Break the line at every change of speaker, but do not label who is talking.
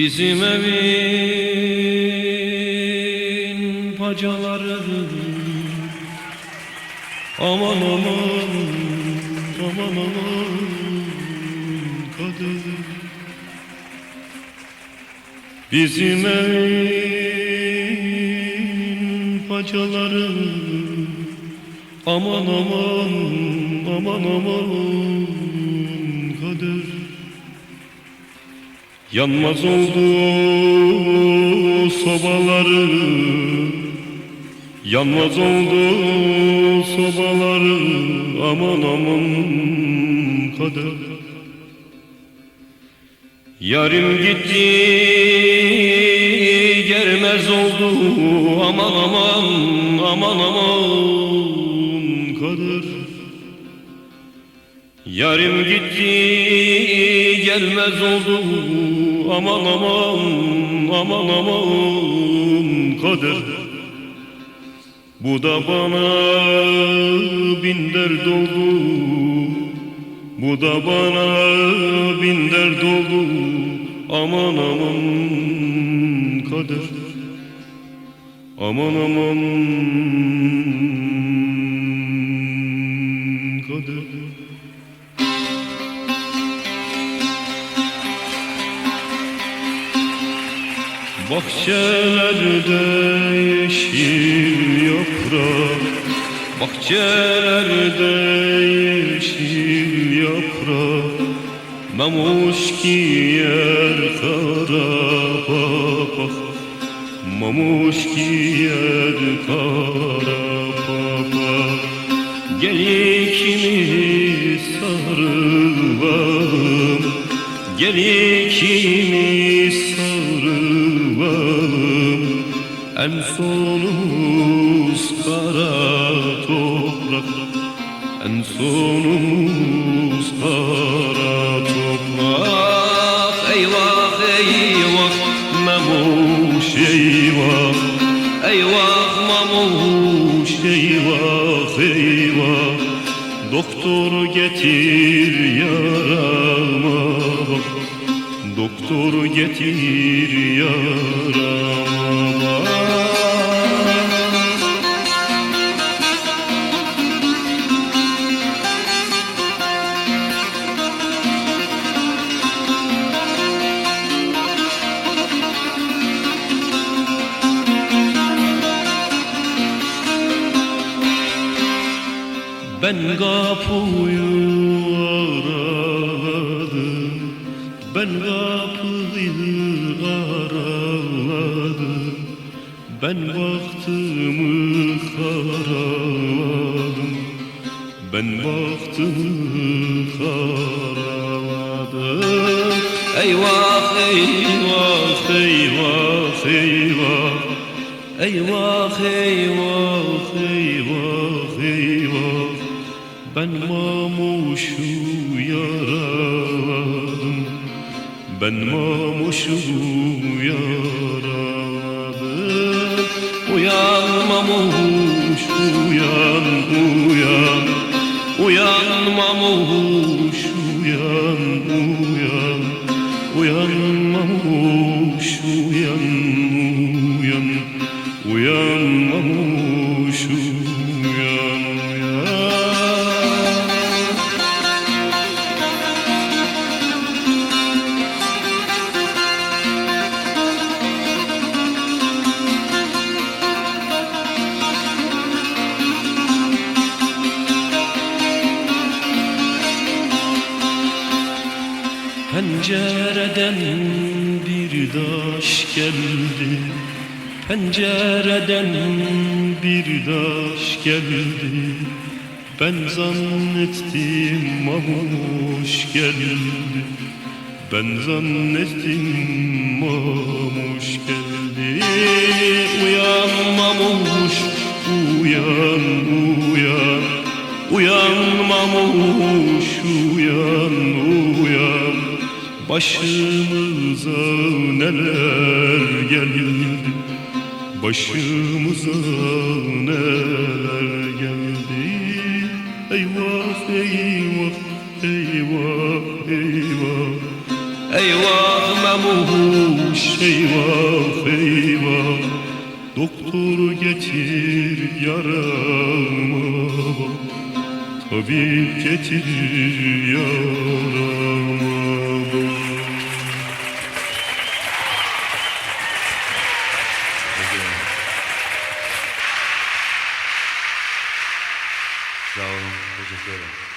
Bizim evin bacaları. Aman aman aman aman kader Bizim evin bacaları. Aman aman aman aman Yanmaz oldu sobaları. Yanmaz oldu sobaları. Aman aman kader. Yarım gitti gelmez oldu. Aman aman aman aman kader. Yarım gitti gelmez oldu. Aman aman aman aman kader Bu da bana bin dert oldu. Bu da bana bin dert oldu. Aman aman kader Aman aman Bahçelerde yeşil yaprak Bahçelerde yeşil yaprak. Mamuş giyer kara papak Mamuş giyer kara papak Gel ikimiz sarılalım Gel ikimiz sonumuz kara toprak. En sonumuz kara toprak. Eyvah eyvah memuş eyvah. Eyvah mamuş eyvah eyvah. Doktor getir yarama Doktor getir yarama Ben kapıyı araladım Ben kapıyı araladım Ben baktımı karaladım Ben baktımı karaladım eyvah eyvah eyvah Eyvah eyvah eyvah eyvah Ben mamuşu yaraladım Ben mamuşu yaraladım Uyan mamuş uyan uyan. Uyan mamuş uyan Pencereden bir daş geldi. Pencereden bir daş geldi. Ben zannettim mamuş geldi. Ben zannettim mamuş geldi. Uyan mamuş uyan uyan. Uyan mamuş uyan Başımıza neler geldi? Başımıza neler geldi? Eyvah eyvah eyvah eyvah. Eyvah karamuş eyvah eyvah. Doktor getir yarama Tabip getir yarama
de